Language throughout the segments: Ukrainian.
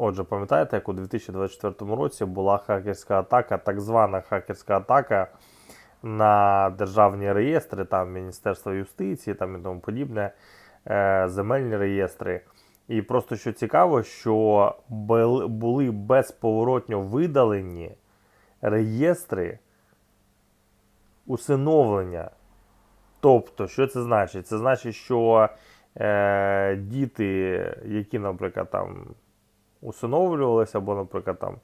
Отже, пам'ятаєте, як у 2024 році була хакерська атака, так звана хакерська атака на державні реєстри, там Міністерство юстиції там і тому подібне, е, земельні реєстри. І просто що цікаво, що були безповоротньо видалені реєстри усиновлення. Тобто, що це значить? Це значить, що е, діти, які, наприклад, там усиновлювалися, або, наприклад, там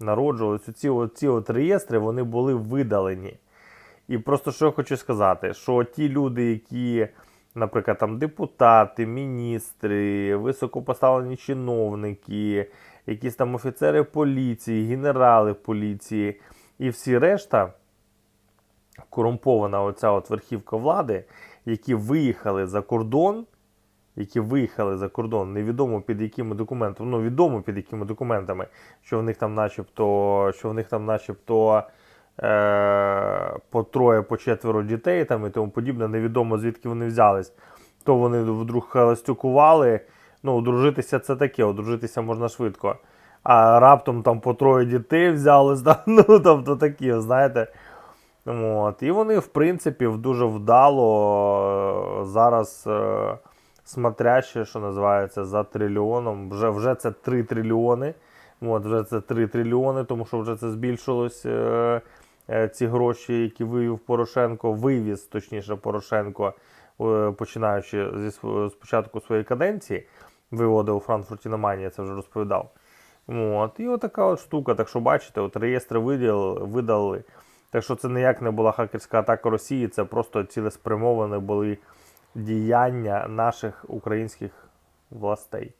народжувалися, ці, ці от реєстри вони були видалені. І просто що я хочу сказати, що ті люди, які, наприклад, там депутати, міністри, високопоставлені чиновники, якісь там офіцери поліції, генерали поліції і всі решта, корумпована оця от верхівка влади, які виїхали за кордон, які виїхали за кордон, невідомо під якими документами, ну відомо під якими документами, що в них там начебто, що в них там начебто е, по троє, по четверо дітей там і тому подібне, невідомо звідки вони взялись. То вони вдруг холостюкували. Ну, одружитися це таке, одружитися можна швидко. А раптом там по троє дітей взялись, да? ну тобто такі, знаєте. От. І вони, в принципі, дуже вдало е, зараз е, смотряще, що називається, за трильйоном. Вже, вже це 3 трильйони. От, вже це 3 трильйони, тому що вже це збільшилось е, е, ці гроші, які вивів Порошенко, вивіз, точніше, Порошенко, е, починаючи зі з початку своєї каденції, виводив у Франкфурті на Майні, я це вже розповідав. От, і отака от штука. Так що бачите, от реєстри виділи, видали. Так що це ніяк не була хакерська атака Росії, це просто цілеспрямовані були діяння наших українських властей.